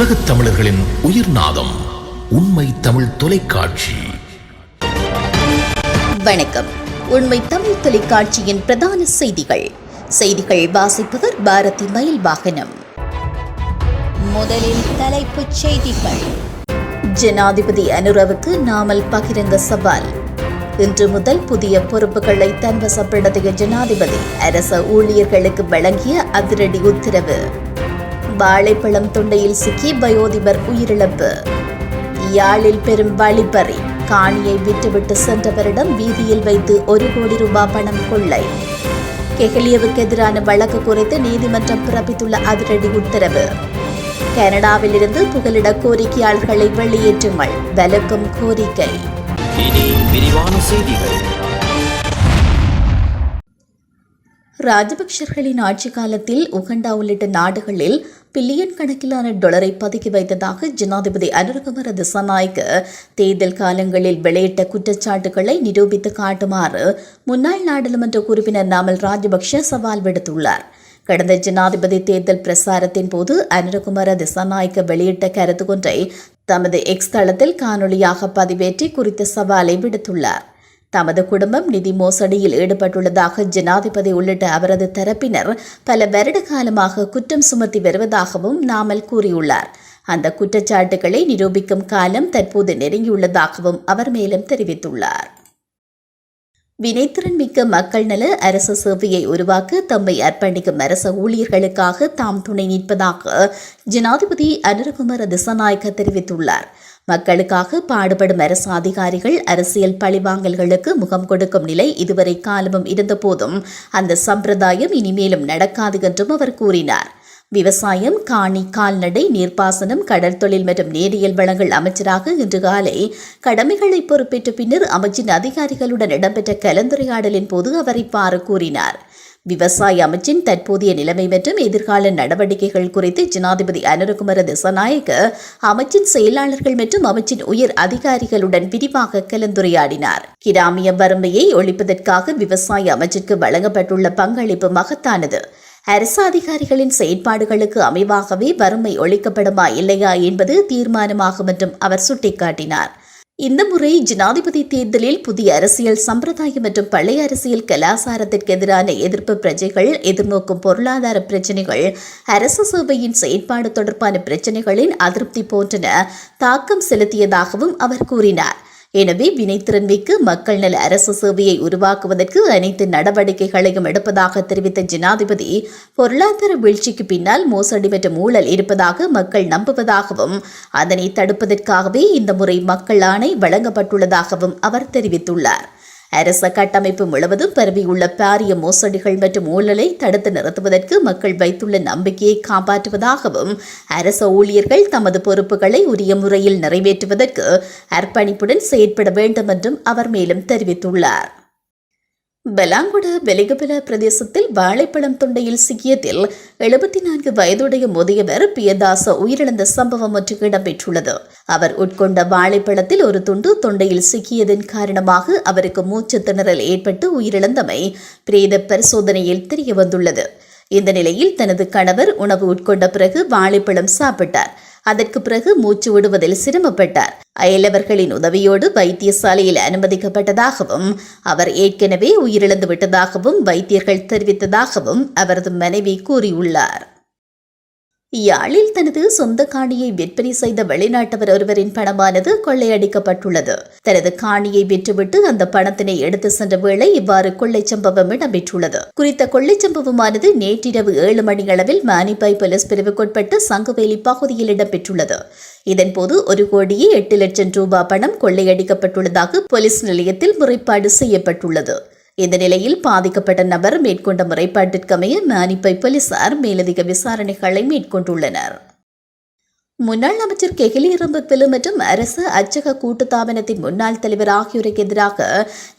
உலகத் தமிழர்களின் உயிர் நாதம் உண்மை தமிழ் தொலைக்காட்சி. வணக்கம். உண்மை தமிழ் தொலைக்காட்சியின் பிரதான செய்திகள். செய்திகள் வாசிப்பவர் பாரதி மயில் வாகனம் முதலில் தலைப்புச் செய்திகள். ஜனாதிபதி அனுரவுக்கு நாமல் பகிரங்க சவால். இன்று முதல் புதிய பொறுப்புகளை தன்வசப்படுத்திய ஜனாதிபதி அரச ஊழியர்களுக்கு வழங்கிய அதிரடி உத்தரவு. வாழைப்பழம் தொண்டையில் சிக்கி வயோதிபர் உயிரிழப்பு. யாழில் பெரும் வழிப்பறி. காணியை விட்டுவிட்டு சென்றவரிடம் வீதியில் வைத்து ஒரு கோடி ரூபாய் பணம் கொள்ளை. கெஹலியவுக்கு எதிரான வழக்கு குறித்து நீதிமன்றம் பிறப்பித்துள்ள அதிரடி உத்தரவு. கனடாவிலிருந்து புகலிட கோரிக்கையாளர்களை வெளியேற்றுங்கள். வலுக்கும் கோரிக்கை. இனி விரிவான செய்திகள். ராஜபக்சர்களின் ஆட்சி காலத்தில் உகண்டா உள்ளிட்ட நாடுகளில் பில்லியன் கணக்கிலான டாலரை பதுக்கி வைத்ததாக ஜனாதிபதி அனுரகுமார திசாநாயக்க தேர்தல் காலங்களில் வெளியிட்ட குற்றச்சாட்டுகளை நிரூபித்து காட்டுமாறு முன்னாள் நாடாளுமன்ற உறுப்பினர் நாமல் ராஜபக்ஷ சவால் விடுத்துள்ளார். கடந்த ஜனாதிபதி தேர்தல் பிரசாரத்தின் போது அனுரகுமார திசாநாயக்க வெளியிட்ட கருத்து ஒன்றை தமது எக்ஸ் தளத்தில் காணொலியாக பதிவேற்றி குறித்த சவாலை விடுத்துள்ளார். தமது குடும்பம் நிதி மோசடியில் ஈடுபட்டுள்ளதாக ஜனாதிபதி உள்ளிட்ட அவரது தரப்பினர் பல வருட காலமாக குற்றம் சுமத்தி வருவதாகவும் நாமல் கூறியுள்ளார். அந்த குற்றச்சாட்டுகளை நிரூபிக்கும் காலம் தற்போது நெருங்கியுள்ளதாகவும் அவர் மேலும் தெரிவித்துள்ளார். வினைத்திறன் மிக்க மக்கள் நல அரச சேவையை உருவாக்க தம்மை அர்ப்பணிக்கும் அரச ஊழியர்களுக்காக தாம் துணை நிற்பதாக ஜனாதிபதி அனுரகுமார திசநாயக்க தெரிவித்துள்ளார். மக்களுக்காக பாடுபடும் அரசு அதிகாரிகள் அரசியல் பழிவாங்கல்களுக்கு முகம் கொடுக்கும் நிலை இதுவரை காலமும் இருந்தபோதும் அந்த சம்பிரதாயம் இனிமேலும் நடக்காது என்றும் அவர் கூறினார். விவசாயம் காணி கால்நடை நீர்ப்பாசனம் கடற்தொழில் மற்றும் நேரியல் வளங்கள் அமைச்சராக இன்று காலை கடமைகளை பொறுப்பேற்ற பின்னர் அமைச்சின் அதிகாரிகளுடன் இடம்பெற்ற கலந்துரையாடலின் போது அவர் இவ்வாறு கூறினார். விவசாய அமைச்சின் தற்போதைய நிலைமை மற்றும் எதிர்கால நடவடிக்கைகள் குறித்து ஜனாதிபதி அனுரகுமர திசநாயக்க அமைச்சின் செயலாளர்கள் மற்றும் அமைச்சின் உயர் அதிகாரிகளுடன் விரிவாக கலந்துரையாடினார். கிராமிய வறுமையை ஒழிப்பதற்காக விவசாய அமைச்சிற்கு வழங்கப்பட்டுள்ள பங்களிப்பு மகத்தானது. அரசு அதிகாரிகளின் செயற்பாடுகளுக்கு அமைவாகவே வறுமை ஒழிக்கப்படுமா இல்லையா என்பது தீர்மானமாகும் என்றும் அவர் சுட்டிக்காட்டினார். இந்த முறை ஜனாதிபதி தேர்தலில் புதிய அரசியல் சம்பிரதாயம் மற்றும் பழைய அரசியல் கலாசாரத்திற்கு எதிரான எதிர்ப்பு பிரஜைகள் எதிர்நோக்கும் பொருளாதார பிரச்சினைகள் அரசு சேவையின் செயற்பாடு தொடர்பான பிரச்சினைகளின் அதிருப்தி போன்றன தாக்கம் செலுத்தியதாகவும் அவர் கூறினார். எனவே வினைத்திறன்மைக்கு மக்கள் நல அரசு சேவையை உருவாக்குவதற்கு அனைத்து நடவடிக்கைகளையும் எடுப்பதாக தெரிவித்த ஜனாதிபதி பொருளாதார வீழ்ச்சிக்கு பின்னால் மோசடி மற்றும் ஊழல் இருப்பதாக மக்கள் நம்புவதாகவும் அதனை தடுப்பதற்காகவே இந்த முறை மக்கள் ஆணை வழங்கப்பட்டுள்ளதாகவும் அவர் தெரிவித்துள்ளார். அரச கட்டமைப்பு முழுவதும் பரவியுள்ள பாரிய மோசடிகள் மற்றும் ஊழலை தடுத்து நிறுத்துவதற்கு மக்கள் வைத்துள்ள நம்பிக்கையை காப்பாற்றுவதாகவும் அரச ஊழியர்கள் தமது பொறுப்புகளை உரிய முறையில் நிறைவேற்றுவதற்கு அர்ப்பணிப்புடன் செயற்பட வேண்டும் என்றும் அவர் மேலும் தெரிவித்துள்ளார். பலாங்குட வெலிகபல பிரதேசத்தில் வாழைப்பழம் தொண்டையில் சிக்கியதில் எழுபத்தி நான்கு வயதுடைய முதியவர் பியதாச உயிரிழந்த சம்பவம் ஒன்று இடம்பெற்றுள்ளது. அவர் உட்கொண்ட வாழைப்பழத்தில் ஒரு துண்டு தொண்டையில் சிக்கியதன் காரணமாக அவருக்கு மூச்சு திணறல் ஏற்பட்டு உயிரிழந்தமை பிரேத பரிசோதனையில் தெரியவந்துள்ளது. இந்த நிலையில் தனது கணவர் உணவு உட்கொண்ட பிறகு வாழைப்பழம் சாப்பிட்டார். அதற்கு பிறகு மூச்சு விடுவதில் சிரமப்பட்டார். அயலவர்களின் உதவியோடு வைத்தியசாலையில் அனுமதிக்கப்பட்டதாகவும் அவர் ஏற்கனவே உயிரிழந்து விட்டதாகவும் வைத்தியர்கள் தெரிவித்ததாகவும் அவரது மனைவி கூறியுள்ளார். யாழில் தனது சொந்த காணியை விற்பனை செய்த வெளிநாட்டவர் ஒருவரின் பணமானது கொள்ளையடிக்கப்பட்டுள்ளது. தனது காணியை விற்றுவிட்டு அந்த பணத்தினை எடுத்து சென்ற வேளை இவ்வாறு கொள்ளை சம்பவம் இடம்பெற்றுள்ளது. குறித்த கொள்ளை சம்பவமானது நேற்றிரவு ஏழு மணி அளவில் மானிப்பாய் போலீஸ் பிரிவுக்குட்பட்டு சங்குவேலி பகுதியில் இடம்பெற்றுள்ளது. இதன்போது ஒரு கோடியே எட்டு லட்சம் ரூபாய் பணம் கொள்ளையடிக்கப்பட்டுள்ளதாக போலீஸ் நிலையத்தில் முறைப்பாடு செய்யப்பட்டுள்ளது. இந்த நிலையில் பாதிக்கப்பட்ட நபர் மேற்கொண்ட முறைப்பாட்டிற்கமைய மானிப்பை போலீசார் மேலதிக விசாரணைகளை மேற்கொண்டுள்ளனர். முன்னாள் அமைச்சர் கெகிலி ரம்பத்வெலு மற்றும் அரசு அச்சக கூட்டுத்தாபனத்தின் முன்னாள் தலைவர் ஆகியோருக்கு எதிராக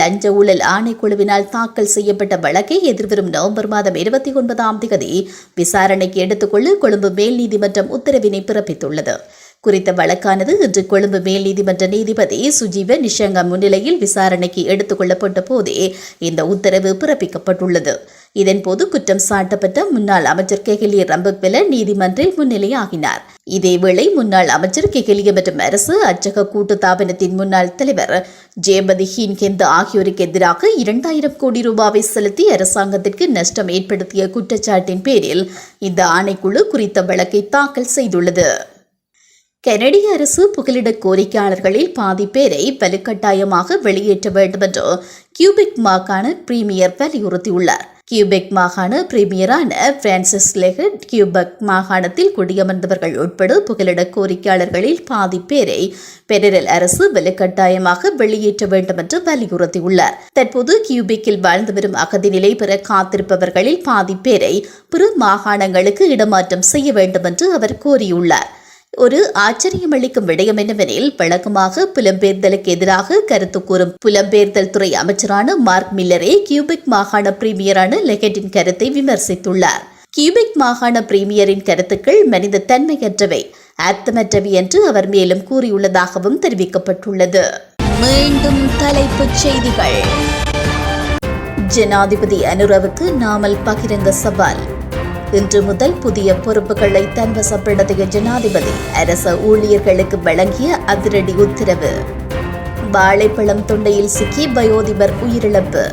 லஞ்ச ஊழல் ஆணைக்குழுவினால் தாக்கல் செய்யப்பட்ட வழக்கை எதிர்வரும் நவம்பர் மாதம் இருபத்தி ஒன்பதாம் தேதி விசாரணைக்கு எடுத்துக்கொள்ள கொழும்பு மேல் நீதிமன்றம் உத்தரவினை பிறப்பித்துள்ளது. குறித்த வழக்கானது இன்று கொழும்பு மேல் நீதிமன்ற நீதிபதி சுஜீவ நிஷங்கா முன்னிலையில் விசாரணைக்கு எடுத்துக் கொள்ளப்பட்ட போதே இந்த உத்தரவு பிறப்பிக்கப்பட்டுள்ளது. இதன்போது குற்றம் சாட்டப்பட்ட முன்னாள் அமைச்சர் கெஹலிய ரம்பக்வெல நீதிமன்றில் முன்னிலையாகினார். இதேவேளை முன்னாள் அமைச்சர் கெகிலிய மற்றும் அரசு அச்சக கூட்டு தாபனத்தின் முன்னாள் தலைவர் ஜெயபதி ஹீன்கெந்த் ஆகியோருக்கு எதிராக இரண்டாயிரம் கோடி ரூபாவை செலுத்தி அரசாங்கத்திற்கு நஷ்டம் ஏற்படுத்திய குற்றச்சாட்டின் பேரில் இந்த ஆணைக்குழு குறித்த வழக்கை தாக்கல் செய்துள்ளது. கனடிய அரசு புகலிட கோரிக்கையாளர்களில் பாதி பேரை வலுக்கட்டாயமாக வெளியேற்ற வேண்டும் என்று கியூபெக் மாகாண பிரீமியர் வலியுறுத்தியுள்ளார். கியூபெக் மாகாண பிரீமியரான பிரான்சிஸ் லெகட் கியூபெக் மாகாணத்தில் குடியமர்ந்தவர்கள் உட்பட புகலிட கோரிக்கையாளர்களில் பாதி பேரை பெடரல் அரசு வலுக்கட்டாயமாக வெளியேற்ற வேண்டும் என்று வலியுறுத்தியுள்ளார். தற்போது கியூபெக்கில் வாழ்ந்து வரும் அகதி நிலை பெற காத்திருப்பவர்களில் பாதி பேரை பிற மாகாணங்களுக்கு இடமாற்றம் செய்ய வேண்டும் என்று அவர் கோரியுள்ளார். ஒரு ஆச்சரியமளிக்கும் விடயம் என்னவெனில் வழக்கமாக புலம்பெயர்தலுக்கு எதிராக கருத்து கூறும் புலம்பெயர்தல் துறை அமைச்சரான மார்க் மில்லரே கியூபிக் மாகாண பிரீமியரான லெகட்டின் கருத்தை விமர்சித்துள்ளார். கியூபிக் மாகாண பிரீமியரின் கருத்துக்கள் மனித தன்மையற்றவை அர்த்தமற்றவை என்று அவர் மேலும் கூறியுள்ளதாகவும் தெரிவிக்கப்பட்டுள்ளது. மீண்டும் தலைப்புச் செய்திகள். ஜனாதிபதி அனுரவுக்கு நாமல் பகிரங்க சவால். இன்று முதல் புதிய பொறுப்புகளை தன்வசப்படுத்திய ஜனாதிபதி. அரச ஊழியர்களுக்கு வழங்கிய அதிரடி உத்தரவு. வாழைப்பழம் தொண்டையில் சிக்கி வயோதிபர் உயிரிழப்பு.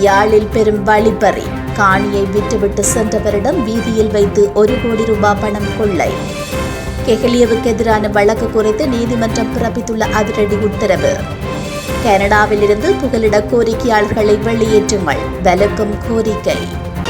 யாழில் பெரும் வழிப்பறி. காணியை விட்டுவிட்டு சென்றவரிடம் வீதியில் வைத்து ஒரு கோடி ரூபாய் பணம் கொள்ளை. கெஹலியவுக்கு எதிரான வழக்கு குறித்து நீதிமன்றம் பிறப்பித்துள்ள அதிரடி உத்தரவு. கனடாவிலிருந்து புகலிட கோரிக்கையாளர்களை வெளியேற்றுங்கள். வலுக்கும் கோரிக்கை.